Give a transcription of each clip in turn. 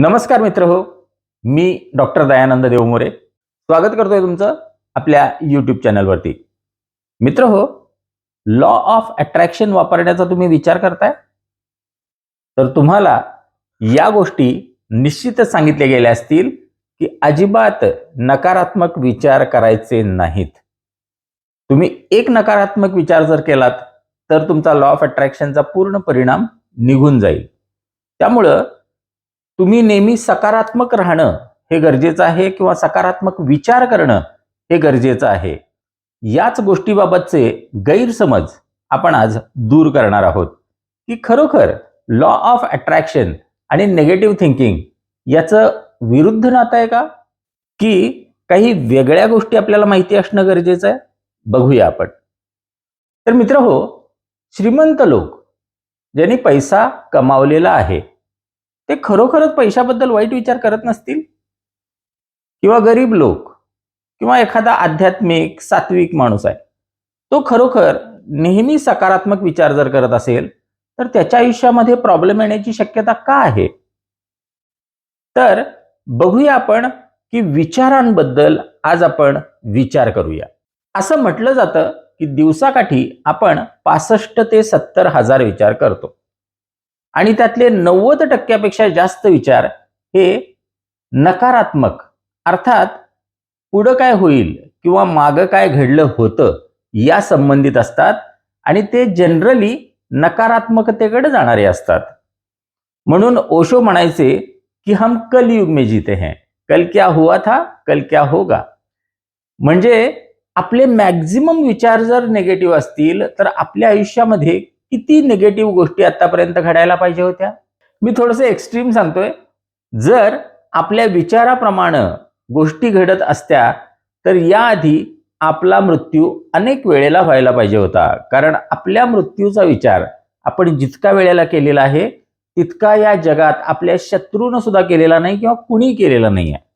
नमस्कार मित्र हो मी डॉक्टर दयानंद देवमोरे. स्वागत करतोय तुमचं आपल्या यूट्यूब चॅनलवरती. मित्र हो लॉ ऑफ अट्रॅक्शन वापरण्याचा तुम्ही विचार करताय? तर तुम्हाला या गोष्टी निश्चितच सांगितल्या गेल्या असतील की अजिबात नकारात्मक विचार करायचे नाहीत. तुम्ही एक नकारात्मक विचार जर केलात तर तुमचा लॉ ऑफ अट्रॅक्शनचा पूर्ण परिणाम निघून जाईल. त्यामुळं तुम्ही नेहमी सकारात्मक राहणं हे गरजेचं आहे किंवा सकारात्मक विचार करणं हे गरजेचं आहे. याच गोष्टीबाबतचे गैरसमज आपण आज दूर करणार आहोत. की खरोखर लॉ ऑफ अट्रॅक्शन आणि निगेटिव्ह थिंकिंग याचं विरुद्ध नातं आहे का? की काही वेगळ्या गोष्टी आपल्याला माहिती असणं गरजेचं आहे? बघूया आपण. तर मित्र हो श्रीमंत लोक ज्यांनी पैसा कमावलेला आहे ते खरोखरच पैशाबद्दल वाईट विचार करत नसतील? किंवा गरीब लोक? किंवा एखादा आध्यात्मिक सात्विक माणूस आहे? तो खरोखर नेहमी सकारात्मक विचार जर करत असेल तर त्याच्या आयुष्यामध्ये प्रॉब्लेम येण्याची शक्यता का आहे? तर बघूया आपण की विचारांबद्दल आज आपण विचार करूया. असं म्हटलं जातं की दिवसाकाठी आपण पासष्ट ते सत्तर हजार विचार करतो. आणि त्यातले नव्वद टक्क्यापेक्षा जास्त विचार हे नकारात्मक. अर्थात पुढं काय होईल किंवा मागं काय घडलं होतं या संबंधित असतात आणि ते जनरली नकारात्मकतेकडे जाणारे असतात. म्हणून ओशो म्हणायचे की हम कल युग में जीते हैं. कल क्या हुआ था? कल क्या होगा? म्हणजे आपले मॅक्झिमम विचार जर निगेटिव्ह असतील तर आपल्या आयुष्यामध्ये किती निगेटिव्ह गोष्टी आतापर्यंत घडायला पाहिजे होत्या? मी थोडंसं एक्स्ट्रीम सांगतोय. जर आपल्या विचाराप्रमाणे गोष्टी घडत असत्या तर याआधी आपला मृत्यू अनेक वेळेला व्हायला पाहिजे होता. कारण आपल्या मृत्यूचा विचार आपण जितका वेळेला केलेला आहे तितका या जगात आपल्या शत्रूनं सुद्धा केलेला नाही किंवा कुणी केलेला नाही आहे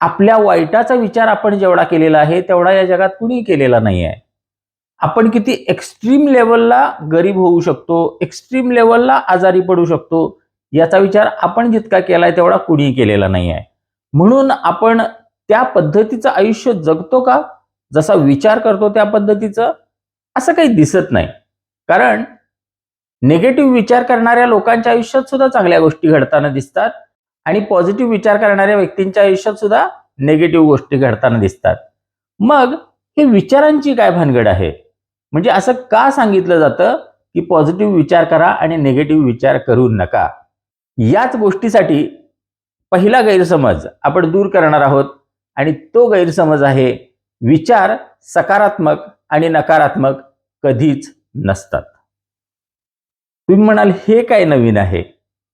आपल्या वाईटाचा विचार आपण जेवढा केलेला आहे तेवढा या जगात कुणी केलेला नाही आहे आपण किती एक्स्ट्रीम लेवलला गरीब होऊ शकतो एक्स्ट्रीम लेवलला आजारी पडू शकतो याचा विचार आपण जितका केलाय तेवढा कुणीही केलेला नाही आहे म्हणून आपण त्या पद्धतीचं आयुष्य जगतो का? जसा विचार करतो त्या पद्धतीचं असं काही दिसत नाही. कारण निगेटिव्ह विचार करणाऱ्या लोकांच्या आयुष्यात सुद्धा चांगल्या गोष्टी घडताना दिसतात आणि पॉझिटिव्ह विचार करणाऱ्या व्यक्तींच्या आयुष्यात सुद्धा निगेटिव्ह गोष्टी घडताना दिसतात. मग हे विचारांची काय भानगड आहे? म्हणजे असं का सांगितलं जातं की पॉझिटिव्ह विचार करा आणि निगेटिव्ह विचार करू नका? याच गोष्टीसाठी पहिला गैरसमज आपण दूर करणार आहोत आणि तो गैरसमज आहे विचार सकारात्मक आणि नकारात्मक कधीच नसतात. तुम्ही म्हणाल हे काय नवीन आहे?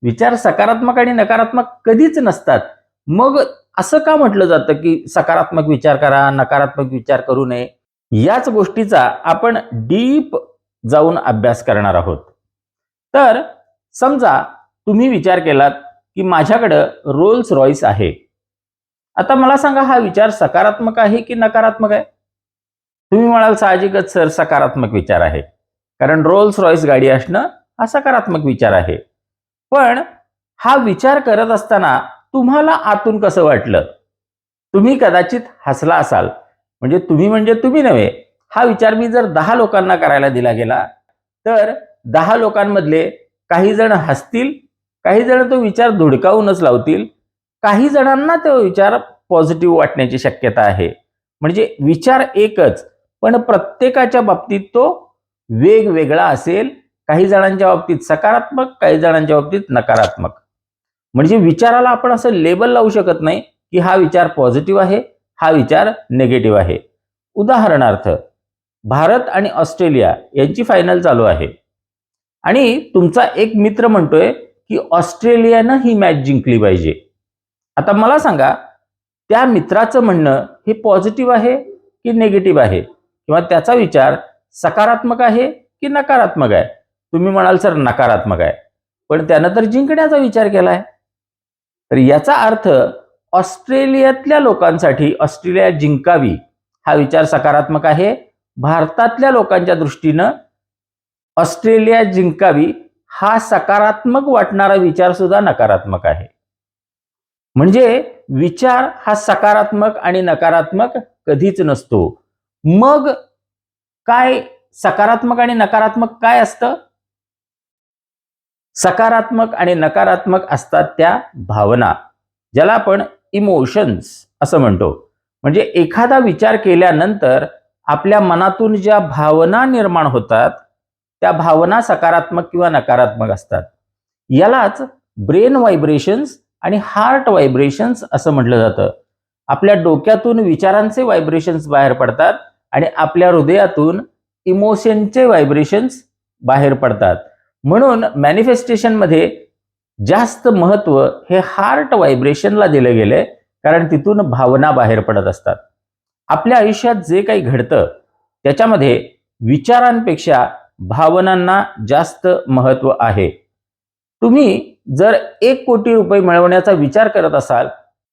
विचार सकारात्मक आणि नकारात्मक कधीच नसतात. मग असं का म्हटलं जातं की सकारात्मक विचार करा नकारात्मक विचार करू नये? याच गोष्टीचा आपण डीप जाऊन अभ्यास करणार आहोत. तर समजा तुम्ही विचार केलात की माझ्याकडं रोल्स रॉईस आहे. आता मला सांगा हा विचार सकारात्मक आहे की नकारात्मक आहे? तुम्ही म्हणाल साहजिकच सर सकारात्मक विचार आहे. कारण रोल्स रॉईस गाडी असणं हा सकारात्मक विचार आहे. पण हा विचार करत असताना तुम्हाला आतून कसं वाटलं? तुम्ही कदाचित हसला असाल. म्हणजे तुम्ही म्हणजे तुम्ही नव्हे. हा विचार मी जर दहा लोकांना करायला दिला गेला तर दहा लोकांमधले काही जण हसतील काही जण तो विचार धुडकावूनच लावतील काही जणांना तो विचार पॉझिटिव्ह वाटण्याची शक्यता आहे. म्हणजे विचार एकच पण प्रत्येकाच्या बाबतीत तो वेगवेगळा असेल. काही जणांच्या बाबतीत सकारात्मक काही जणांच्या बाबतीत नकारात्मक. म्हणजे विचाराला आपण असं लेबल लावू शकत नाही की हा विचार पॉझिटिव्ह आहे हा विचार निगेटिव्ह आहे. उदाहरणार्थ भारत आणि ऑस्ट्रेलिया यांची फायनल चालू आहे. आणि तुमचा एक मित्र म्हणतोय की ऑस्ट्रेलियानं ही मॅच जिंकली पाहिजे. आता मला सांगा त्या मित्राचं म्हणणं हे पॉझिटिव्ह आहे की निगेटिव्ह आहे? किंवा त्याचा विचार सकारात्मक आहे की नकारात्मक आहे? तुम्ही म्हणाल सर नकारात्मक आहे. पण त्यानं तर जिंकण्याचा विचार केला आहे तर याचा अर्थ ऑस्ट्रेलियातल्या लोकांसाठी ऑस्ट्रेलिया जिंकावी हा विचार सकारात्मक आहे. भारतातल्या लोकांच्या दृष्टीनं ऑस्ट्रेलिया जिंकावी हा सकारात्मक वाटणारा विचार सुद्धा नकारात्मक आहे. म्हणजे विचार हा सकारात्मक आणि नकारात्मक कधीच नसतो. मग काय सकारात्मक आणि नकारात्मक काय असतं? सकारात्मक आणि नकारात्मक असतात त्या भावना ज्याला आपण इमोशन्स असं म्हणतो. म्हणजे एखादा विचार केल्यानंतर आपल्या मनातून ज्या भावना निर्माण होतात त्या भावना सकारात्मक किंवा नकारात्मक असतात. यालाच ब्रेन व्हायब्रेशन्स आणि हार्ट व्हायब्रेशन्स असं म्हटलं जातं. आपल्या डोक्यातून विचारांचे व्हायब्रेशन्स बाहेर पडतात आणि आपल्या हृदयातून इमोशनचे व्हायब्रेशन्स बाहेर पडतात. म्हणून मॅनिफेस्टेशनमध्ये जास्त महत्त्व हे हार्ट व्हायब्रेशनला दिलं गेलंय कारण तिथून भावना बाहेर पडत असतात. आपल्या आयुष्यात जे काही घडतं त्याच्यामध्ये विचारांपेक्षा भावनांना जास्त महत्त्व आहे. तुम्ही जर एक कोटी रुपये मिळवण्याचा विचार करत असाल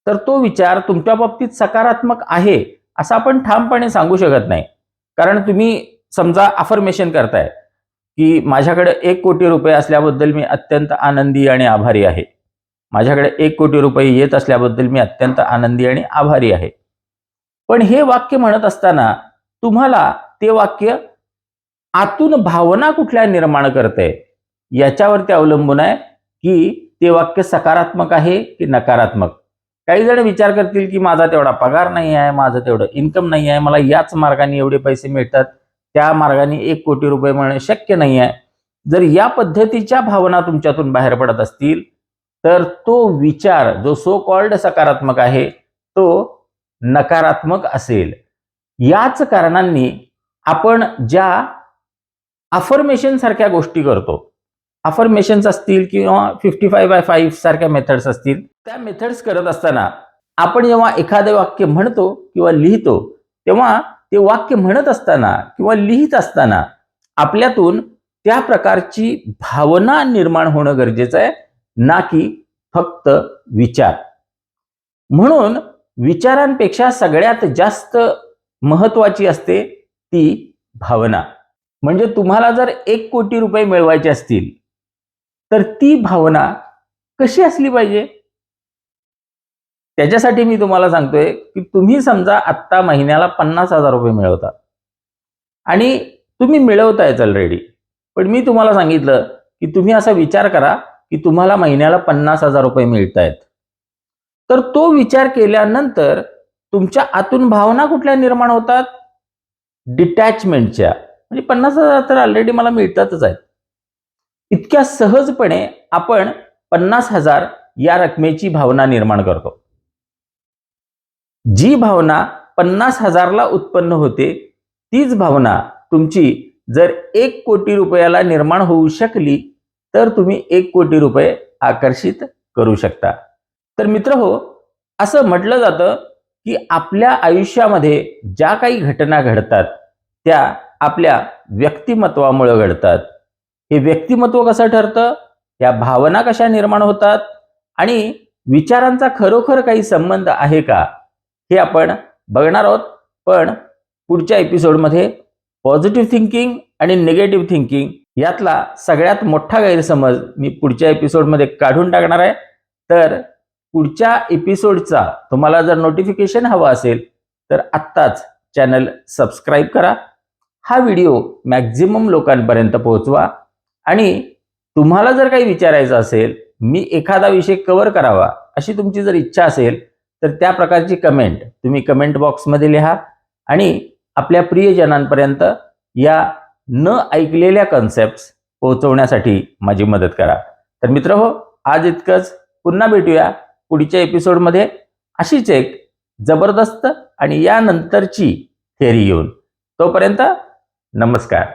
तर तो विचार तुमच्या बाबतीत सकारात्मक आहे असं आपण ठामपणे सांगू शकत नाही. कारण तुम्ही समजा अफर्मेशन करताय. की माझ्याकडे एक कोटी रुपये असल्याबद्दल मी अत्यंत आनंदी आणि आभारी आहे. माझ्याकडे एक कोटी रुपये येत असल्याबद्दल मी अत्यंत आनंदी आणि आभारी आहे. पण हे वाक्य म्हणत असताना तुम्हाला ते वाक्य आतून भावना कुठल्या निर्माण करते याच्यावरती अवलंबून आहे की ते वाक्य सकारात्मक आहे की नकारात्मक? काही जण विचार करतील की माझा तेवढा पगार नाही आहे माझं तेवढं इन्कम नाही आहे मला याच मार्गाने एवढे पैसे मिळतात. त्या मार्गाने एक कोटी रुपये मिळणे शक्य नाही आहे. जर या पद्धतीच्या भावना तुमच्यातून बाहेर पडत असतील तर तो विचार जो सो कॉल्ड सकारात्मक आहे तो नकारात्मक असेल. याच कारणांनी आपण ज्या अफर्मेशन सारख्या गोष्टी करतो अफर्मेशन्स असतील किंवा फिफ्टी फाय बाय फाईव्ह सारख्या मेथड्स असतील त्या मेथड्स करत असताना आपण जेव्हा एखादं वाक्य म्हणतो किंवा लिहितो तेव्हा ते वाक्य म्हणत असताना किंवा लिहित असताना आपल्यातून त्या प्रकारची भावना निर्माण होणं गरजेचं आहे ना की फक्त विचार. म्हणून विचारांपेक्षा सगळ्यात जास्त महत्वाची असते ती भावना. म्हणजे तुम्हाला जर एक कोटी रुपये मिळवायचे असतील तर ती भावना कशी असली पाहिजे? त्याच्यासाठी मी तुम्हाला सांगतोय की तुम्ही समजा आत्ता महिन्याला पन्नास हजार रुपये मिळवता. आणि तुम्ही मिळवतायच ऑलरेडी पण मी तुम्हाला सांगितलं की तुम्ही असा विचार करा की तुम्हाला महिन्याला पन्नास हजार रुपये मिळत आहेत तर तो विचार केल्यानंतर तुमच्या आतून भावना कुठल्या निर्माण होतात? डिटॅचमेंटच्या म्हणजे पन्नास हजार तर ऑलरेडी मला मिळतातच आहेत. इतक्या सहजपणे आपण पन्नास हजार या रकमेची भावना निर्माण करतो. जी भावना पन्नास हजारला उत्पन्न होते तीच भावना तुमची जर एक कोटी रुपयाला निर्माण होऊ शकली तर तुम्ही एक कोटी रुपये आकर्षित करू शकता. तर मित्र हो असं म्हटलं जातं की आपल्या आयुष्यामध्ये ज्या काही घटना घडतात त्या आपल्या व्यक्तिमत्वामुळे घडतात. हे व्यक्तिमत्व कसं ठरतं? या भावना कशा निर्माण होतात? आणि विचारांचा खरोखर काही संबंध आहे का? हे आपण बघणार आहोत. पण पुढच्या एपिसोडमध्ये पॉझिटिव्ह थिंकिंग आणि निगेटिव्ह थिंकिंग यातला सगळ्यात मोठा गैरसमज मी पुढच्या एपिसोडमध्ये काढून टाकणार आहे. तर पुढच्या एपिसोडचा तुम्हाला जर नोटिफिकेशन हवं असेल तर आत्ताच चॅनल सबस्क्राईब करा. हा व्हिडिओ मॅक्झिमम लोकांपर्यंत पोहोचवा. आणि तुम्हाला जर काही विचारायचं असेल मी एखादा विषय कव्हर करावा अशी तुमची जर इच्छा असेल तर त्या प्रकारची कमेंट तुम्ही कमेंट बॉक्समध्ये लिहा आणि आपल्या प्रियजनांपर्यंत या न ऐकलेल्या कन्सेप्ट पोहोचवण्यासाठी माझी मदत करा. तर मित्र हो आज इतकंच. पुन्हा भेटूया पुढच्या एपिसोडमध्ये अशीच एक जबरदस्त आणि यानंतरची थेअरी येऊन तोपर्यंत नमस्कार.